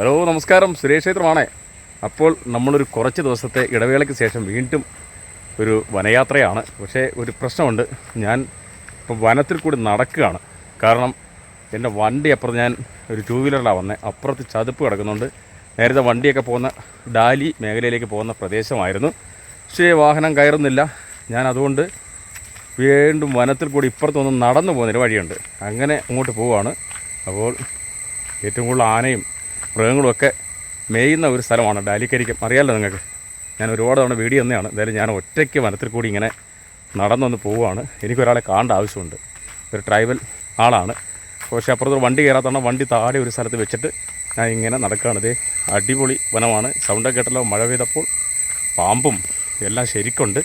Hello നമസ്കാരം. സുരേഷ് ക്ഷേത്രമാണേ. അപ്പോൾ നമ്മളൊരു കുറച്ച് ദിവസത്തെ ഇടവേളയ്ക്ക് ശേഷം വീണ്ടും ഒരു വനയാത്രയാണ്. പക്ഷേ ഒരു പ്രശ്നമുണ്ട്. ഞാൻ ഇപ്പോൾ വനത്തിൽ കൂടി നടക്കുകയാണ്. കാരണം എന്റെ വണ്ടി അപ്പുറം ഞാൻ ഒരു ടൂ വീലറിലാണ് വന്നത് അപ്പുറത്ത് ചതുപ്പ് കിടക്കുന്നുണ്ട്. നേരത്തെ വണ്ടിയൊക്കെ പോകുന്ന ഡാലി മേഖലയിലേക്ക് പോകുന്ന പ്രദേശമായിരുന്നു. പക്ഷേ വാഹനം കയറുന്നില്ല. ഞാൻ അതുകൊണ്ട് വീണ്ടും വനത്തിൽ കൂടി ഇപ്പുറത്തൊന്നും നടന്നു പോകുന്നൊരു വഴിയുണ്ട്. അങ്ങനെ അങ്ങോട്ട് പോവുകയാണ് അപ്പോൾ ഏറ്റവും കൂടുതൽ ആനയും മൃഗങ്ങളുമൊക്കെ മേയുന്ന ഒരു സ്ഥലമാണ് ഡാലിക്കരിക്കും. അറിയാമല്ലോ നിങ്ങൾക്ക്? ഞാൻ ഒരുപാട് തവണ വീഡിയോ തന്നെയാണ്. എന്തായാലും ഞാൻ ഒറ്റയ്ക്ക് വനത്തിൽ കൂടി ഇങ്ങനെ നടന്നൊന്ന് പോവുകയാണ്. എനിക്കൊരാളെ കാണേണ്ട ആവശ്യമുണ്ട്. ഒരു ട്രൈബൽ ആളാണ്. പക്ഷേ അപ്പുറത്തൊരു വണ്ടി കയറാത്തവണ്ണം വണ്ടി താടി ഒരു സ്ഥലത്ത് വെച്ചിട്ട് ഞാൻ ഇങ്ങനെ നടക്കുകയാണ്. ഇതേ അടിപൊളി വനമാണ്. സൗണ്ടൊക്കെ കേട്ടല്ലോ മഴ പെയ്തപ്പോൾ പാമ്പും എല്ലാം ശരിക്കുണ്ട്.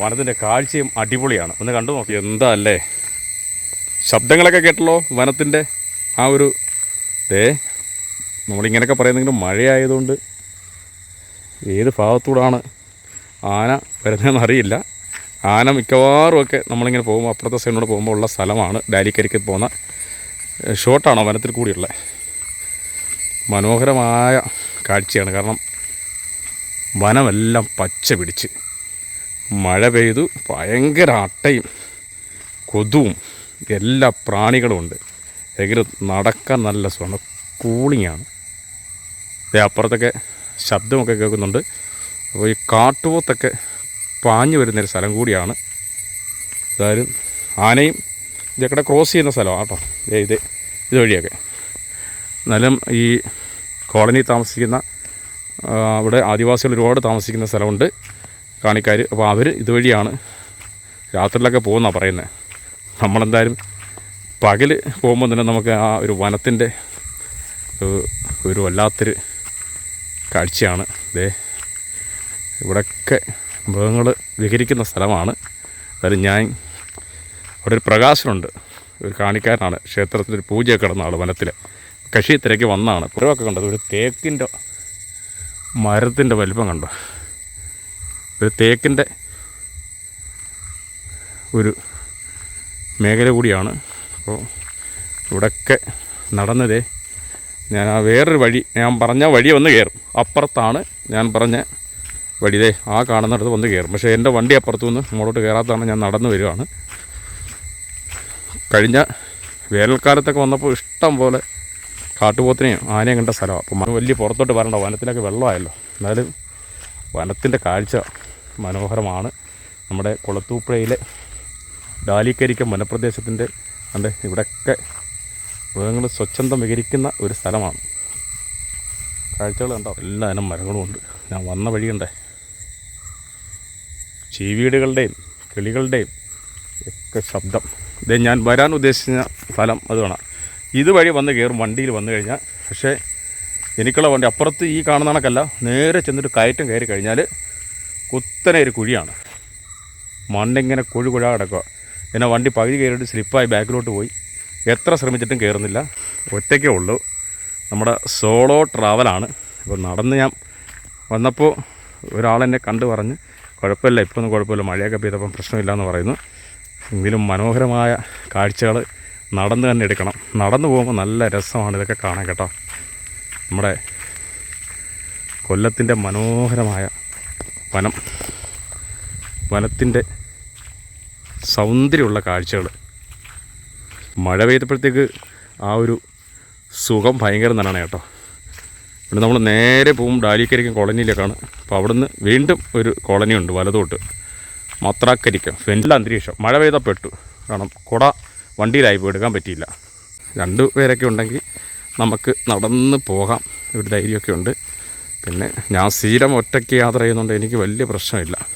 വനത്തിന്റെ കാഴ്ചയും അടിപൊളിയാണ്. ഒന്ന് കണ്ടു നോക്കി. എന്താ അല്ലേ? ശബ്ദങ്ങളൊക്കെ കേട്ടല്ലോ വനത്തിന്റെ ആ ഒരു ദേ നമ്മളിങ്ങനെയൊക്കെ പറയുന്നെങ്കിലും മഴയായതുകൊണ്ട് ഏത് ഭാഗത്തൂടാണ് ആന വരുന്നതെന്ന് അറിയില്ല. ആന മിക്കവാറും ഒക്കെ നമ്മളിങ്ങനെ പോകുമ്പോൾ അപ്പുറത്തെ സൈഡിലൂടെ പോകുമ്പോൾ ഉള്ള സ്ഥലമാണ് ഡാലിക്കരിക്ക് പോകുന്ന ഷോട്ടാണോ വനത്തിൽ കൂടിയുള്ള. മനോഹരമായ കാഴ്ചയാണ്. കാരണം വനമെല്ലാം പച്ച പിടിച്ച് മഴ പെയ്തു ഭയങ്കര അട്ടയും കൊതുവും എല്ലാ പ്രാണികളും ഉണ്ട് എങ്കിലും നടക്കാൻ നല്ല സുഖമാണ് കൂളിങ്ങാണ് അപ്പുറത്തൊക്കെ ശബ്ദമൊക്കെ കേൾക്കുന്നുണ്ട്. അപ്പോൾ ഈ കാട്ടുപോത്തൊക്കെ പാഞ്ഞു വരുന്നൊരു സ്ഥലം കൂടിയാണ്. അതായത് ആനയും ഇതൊക്കെ ക്രോസ് ചെയ്യുന്ന സ്ഥലമാണ് കേട്ടോ. ഇത് ഇതുവഴിയൊക്കെ എന്നാലും ഈ കോളനി താമസിക്കുന്ന അവിടെ ആദിവാസികൾ ഒരുപാട് താമസിക്കുന്ന സ്ഥലമുണ്ട്. കാണിക്കാർ അപ്പോൾ അവർ ഇതുവഴിയാണ് രാത്രിയിലൊക്കെ പോകുന്നതാണ് പറയുന്നത്. നമ്മളെന്തായാലും പകൽ പോകുമ്പോൾ തന്നെ നമുക്ക് ആ ഒരു വനത്തിന്റെ ഒരു വല്ലാത്തൊരു കാഴ്ചയാണ്. ദേ ഇവിടെയൊക്കെ മൃഗങ്ങൾ വിഹരിക്കുന്ന സ്ഥലമാണ്. അതായത് ഞാൻ അവിടെ ഒരു പ്രകാശനുണ്ട്. ഒരു കാണിക്കാരനാണ്. ക്ഷേത്രത്തിൽ ഒരു പൂജയൊക്കെ നടന്ന ആൾ വനത്തിൽ കക്ഷി തിരക്ക് വന്നാണ്. പുറമൊക്കെ കണ്ടത് ഒരു തേക്കിന്റെ മരത്തിന്റെ വലിപ്പം കണ്ടോ. ഒരു തേക്കിന്റെ ഒരു മേഖല കൂടിയാണ്. അപ്പോൾ ഇവിടെയൊക്കെ നടന്നതേ ഞാൻ ആ വേറൊരു വഴി ഞാൻ പറഞ്ഞ വഴി വന്ന് കയറും. അപ്പുറത്താണ് ഞാൻ പറഞ്ഞ വഴി. ദേ ആ കാണുന്നിടത്ത് വന്ന് കയറും. പക്ഷേ എന്റെ വണ്ടി അപ്പുറത്തു നിന്ന് മുകളോട്ട് കയറാത്തതാണ് ഞാൻ നടന്നു വരികയാണ് കഴിഞ്ഞ വേനൽക്കാലത്തൊക്കെ വന്നപ്പോൾ ഇഷ്ടം പോലെ കാട്ടുപോത്തിനെയും ആനയും കണ്ട സ്ഥലമാണ്. അപ്പം വലിയ പുറത്തോട്ട് വരണ്ട. വനത്തിലൊക്കെ വെള്ളമായല്ലോ. എന്നാലും വനത്തിന്റെ കാഴ്ച മനോഹരമാണ്. നമ്മുടെ കുളത്തൂപ്പുഴയിലെ ഡാലിക്കരിക്കം വനപ്രദേശത്തിന്റെ കണ്ട് ഇവിടെയൊക്കെ മൃഗങ്ങൾ സ്വച്ഛന്തം വിഹരിക്കുന്ന ഒരു സ്ഥലമാണ്. കാഴ്ചകൾ കണ്ടോ? എല്ലാ ഇനം മരങ്ങളും ഉണ്ട്. ഞാൻ വന്ന വഴിയുണ്ടേ ചീവീടുകളുടെയും കിളികളുടെയും ഒക്കെ ശബ്ദം. ഇത് ഞാൻ വരാൻ ഉദ്ദേശിച്ച സ്ഥലം അത് വേണം ഇതുവഴി വന്ന് കയറും വണ്ടിയിൽ വന്നു കഴിഞ്ഞാൽ. പക്ഷേ എനിക്കുള്ള വണ്ടി അപ്പുറത്ത് ഈ കാണുന്ന കണക്കല്ല. നേരെ ചെന്നിട്ട് കയറ്റം കയറി കഴിഞ്ഞാൽ കുത്തനെ ഒരു കുഴിയാണ്. മണ്ണിങ്ങനെ കുഴി കുഴ കിടക്കുക. പിന്നെ വണ്ടി പകുതി കയറിയിട്ട് സ്ലിപ്പായി ബാക്കിലോട്ട് പോയി. എത്ര ശ്രമിച്ചിട്ടും കയറുന്നില്ല ഒറ്റയ്ക്കേ ഉള്ളൂ. നമ്മുടെ സോളോ ട്രാവലാണ്. ഇപ്പോൾ നടന്ന് ഞാൻ വന്നപ്പോൾ ഒരാളെന്നെ കണ്ടു പറഞ്ഞ് കുഴപ്പമില്ല ഇപ്പോൾ ഒന്നും കുഴപ്പമില്ല. മഴയൊക്കെ പെയ്തപ്പം പ്രശ്നമില്ല എന്ന് പറയുന്നു. എങ്കിലും മനോഹരമായ കാഴ്ചകൾ നടന്ന് തന്നെ എടുക്കണം. നടന്നു പോകുമ്പോൾ നല്ല രസമാണ് ഇതൊക്കെ കാണാൻ കേട്ടോ. നമ്മുടെ കൊല്ലത്തിന്റെ മനോഹരമായ വനം. വനത്തിന്റെ സൗന്ദര്യമുള്ള കാഴ്ചകൾ. മഴ പെയ്തപ്പോഴത്തേക്ക് ആ ഒരു സുഖം ഭയങ്കരം തന്നെയാണ് കേട്ടോ. ഇവിടെ നമ്മൾ നേരെ പോകും ഡാലിക്കരിക്കും കോളനിയിലേക്കാണ്. അപ്പോൾ അവിടുന്ന് വീണ്ടും ഒരു കോളനി ഉണ്ട് വലതോട്ട്. മാത്രാക്കരിക്ക ഫെന്റിൽ അന്തരീക്ഷം. മഴ പെയ്താൽ പെട്ടു. കാരണം കുട വണ്ടിയിലായി എടുക്കാൻ പറ്റിയില്ല. രണ്ട് പേരൊക്കെ ഉണ്ടെങ്കിൽ നമുക്ക് നടന്ന് പോകാം. ഒരു ധൈര്യമൊക്കെ ഉണ്ട്. പിന്നെ ഞാൻ സ്ഥിരം ഒറ്റയ്ക്ക് യാത്ര ചെയ്യുന്നുണ്ട് എനിക്ക് വലിയ പ്രശ്നമില്ല.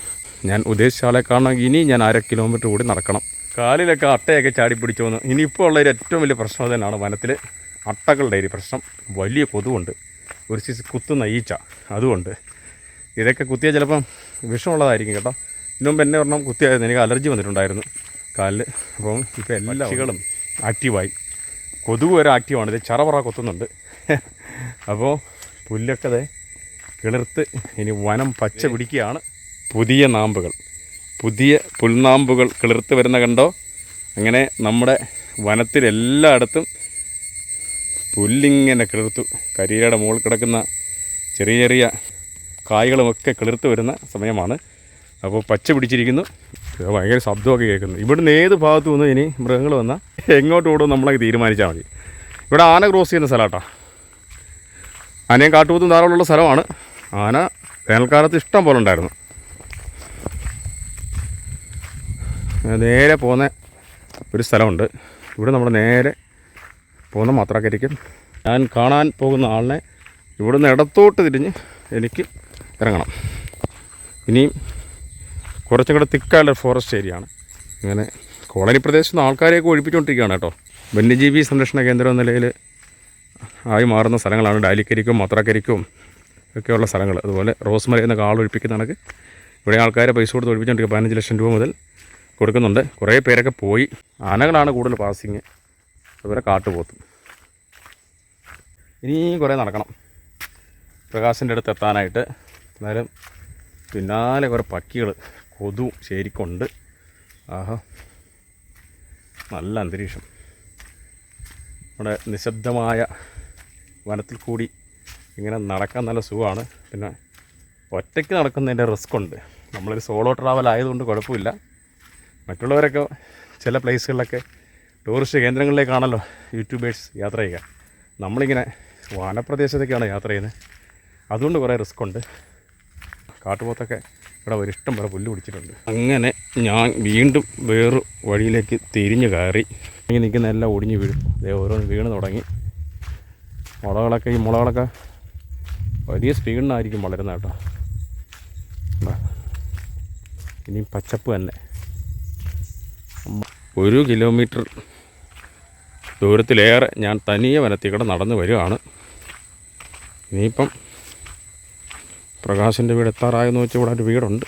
ഞാൻ ഉദ്ദേശിച്ച ആളെ കാണണമെങ്കിൽ ഇനി ഞാൻ അര കിലോമീറ്റർ കൂടി നടക്കണം. കാലിലൊക്കെ അട്ടയൊക്കെ ചാടി പിടിച്ചോന്ന്. ഇനിയിപ്പോൾ ഉള്ളൊരു ഏറ്റവും വലിയ പ്രശ്നം തന്നെയാണ് വനത്തിൽ അട്ടകളുടെ ഒരു പ്രശ്നം. വലിയ കൊതുവുണ്ട് ഒരു സീസ് കുത്തുന്ന ഈച്ച. അതുകൊണ്ട് ഇതൊക്കെ കുത്തിയാൽ ചിലപ്പം വിഷമുള്ളതായിരിക്കും കേട്ടോ. ഇന്നും എന്നെ ഒരെണ്ണം കുത്തിയായിരുന്നു. എനിക്ക് അലർജി വന്നിട്ടുണ്ടായിരുന്നു കാലിൽ അപ്പം ഇപ്പോൾ എല്ലാ പക്ഷികളും ആക്റ്റീവായി. കൊതുക് വരെ ആക്റ്റീവാണ്. ഇത് ചറപറ കൊത്തുന്നുണ്ട്. അപ്പോൾ പുല്ലൊക്കെ കിളിർത്ത് ഇനി വനം പച്ച പിടിക്കുകയാണ് പുതിയ നാമ്പുകൾ. പുതിയ പുൽനാമ്പുകൾ കിളിർത്ത് വരുന്ന കണ്ടോ? അങ്ങനെ നമ്മുടെ വനത്തിലെല്ലായിടത്തും പുല്ലിങ്ങനെ കിളിർത്തു. കരിയുടെ മുകളിൽ കിടക്കുന്ന ചെറിയ ചെറിയ കായ്കളുമൊക്കെ കിളിർത്ത് വരുന്ന സമയമാണ്. അപ്പോൾ പച്ച പിടിച്ചിരിക്കുന്നു. ഭയങ്കര ശബ്ദമൊക്കെ കേൾക്കുന്നു. ഇവിടുന്ന് ഏത് ഭാഗത്ത് നിന്ന് ഇനി മൃഗങ്ങൾ വന്നാൽ എങ്ങോട്ട് ഓടും നമ്മളൊക്കെ തീരുമാനിച്ചാൽ മതി. ഇവിടെ ആന ക്രോസ് ചെയ്യുന്ന സ്ഥലമാട്ടോ. ആനയും കാട്ടുപോത്തും ധാരാളമുള്ള സ്ഥലമാണ്. ആന വേനൽക്കാലത്ത് ഇഷ്ടം പോലെ ഉണ്ടായിരുന്നു. നേരെ പോകുന്ന ഒരു സ്ഥലമുണ്ട്. ഇവിടെ നമ്മൾ നേരെ പോകുന്ന മാത്രക്കരിക്കും. ഞാൻ കാണാൻ പോകുന്ന ആളിനെ ഇവിടുന്ന് ഇടത്തോട്ട് തിരിഞ്ഞ് എനിക്ക് ഇറങ്ങണം. ഇനിയും കുറച്ചും കൂടെ തിക്കായുള്ള ഫോറസ്റ്റ് ഏരിയയാണ് ഇങ്ങനെ കോളനി പ്രദേശത്ത് നിന്ന് ആൾക്കാരെയൊക്കെ ഒഴിപ്പിച്ചുകൊണ്ടിരിക്കുകയാണ് കേട്ടോ. വന്യജീവി സംരക്ഷണ കേന്ദ്രം എന്ന നിലയിൽ ആയി മാറുന്ന സ്ഥലങ്ങളാണ് ഡാലിക്കരിക്കും മത്രക്കരിക്കും ഒക്കെയുള്ള സ്ഥലങ്ങൾ. അതുപോലെ റോസ്മല എന്ന ആൾ ഒഴിപ്പിക്കുന്ന കണക്ക് ഇവിടെ ആൾക്കാരെ പൈസ കൊടുത്ത് ഒഴിപ്പിച്ചുകൊണ്ടിരിക്കുക പതിനഞ്ച് ലക്ഷം രൂപ മുതൽ കൊടുക്കുന്നുണ്ട്. കുറേ പേരൊക്കെ പോയി. ആനകളാണ് കൂടുതൽ പാസിങ് അതുപോലെ കാട്ടുപോത്തും. ഇനിയും കുറേ നടക്കണം. പ്രകാശിന്റെ അടുത്ത് എത്താനായിട്ട്. എന്നാലും പിന്നാലെ കുറേ പക്കികൾ കൊതു ശരിക്കുണ്ട്. ആഹാ. നല്ല അന്തരീക്ഷം. നമ്മുടെ നിശബ്ദമായ വനത്തിൽ കൂടി ഇങ്ങനെ നടക്കാൻ നല്ല സുഖമാണ്. പിന്നെ ഒറ്റയ്ക്ക് നടക്കുന്നതിന്റെ റിസ്ക് ഉണ്ട്. നമ്മളൊരു സോളോ ട്രാവൽ ആയതുകൊണ്ട് കുഴപ്പമില്ല. മറ്റുള്ളവരൊക്കെ ചില പ്ലേസുകളിലൊക്കെ ടൂറിസ്റ്റ് കേന്ദ്രങ്ങളിലേക്കാണല്ലോ യൂട്യൂബേഴ്സ് യാത്ര ചെയ്യുക. നമ്മളിങ്ങനെ വനപ്രദേശത്തേക്കാണ് യാത്ര ചെയ്യുന്നത്. അതുകൊണ്ട് കുറേ റിസ്ക് ഉണ്ട്. കാട്ടുപോത്തൊക്കെ ഇവിടെ ഒരിഷ്ടം പോലെ പുല്ല് പിടിച്ചിട്ടുണ്ട്. അങ്ങനെ ഞാൻ വീണ്ടും വേറൊരു വഴിയിലേക്ക് തിരിഞ്ഞു കയറി. ഇങ്ങനെ നിൽക്കുന്ന എല്ലാം ഒടിഞ്ഞ് വീഴും. അതേ ഓരോന്ന് വീണ് തുടങ്ങി. മുളകളൊക്കെ ഈ മുളകളൊക്കെ വലിയ സ്പീഡിനായിരിക്കും വളരുന്നത് കേട്ടോ. ദാ. ഇനി പച്ചപ്പ് തന്നെ. ഒരു കിലോമീറ്റർ ദൂരത്തിലേറെ ഞാൻ തനിയെ വനത്തിൽ കൂടെ നടന്നു വരികയാണ്. ഇനിയിപ്പം പ്രകാശിന്റെ വീട് എത്താറായെന്ന് വെച്ചാൽ ഇവിടെ ഒരു വീടുണ്ട്.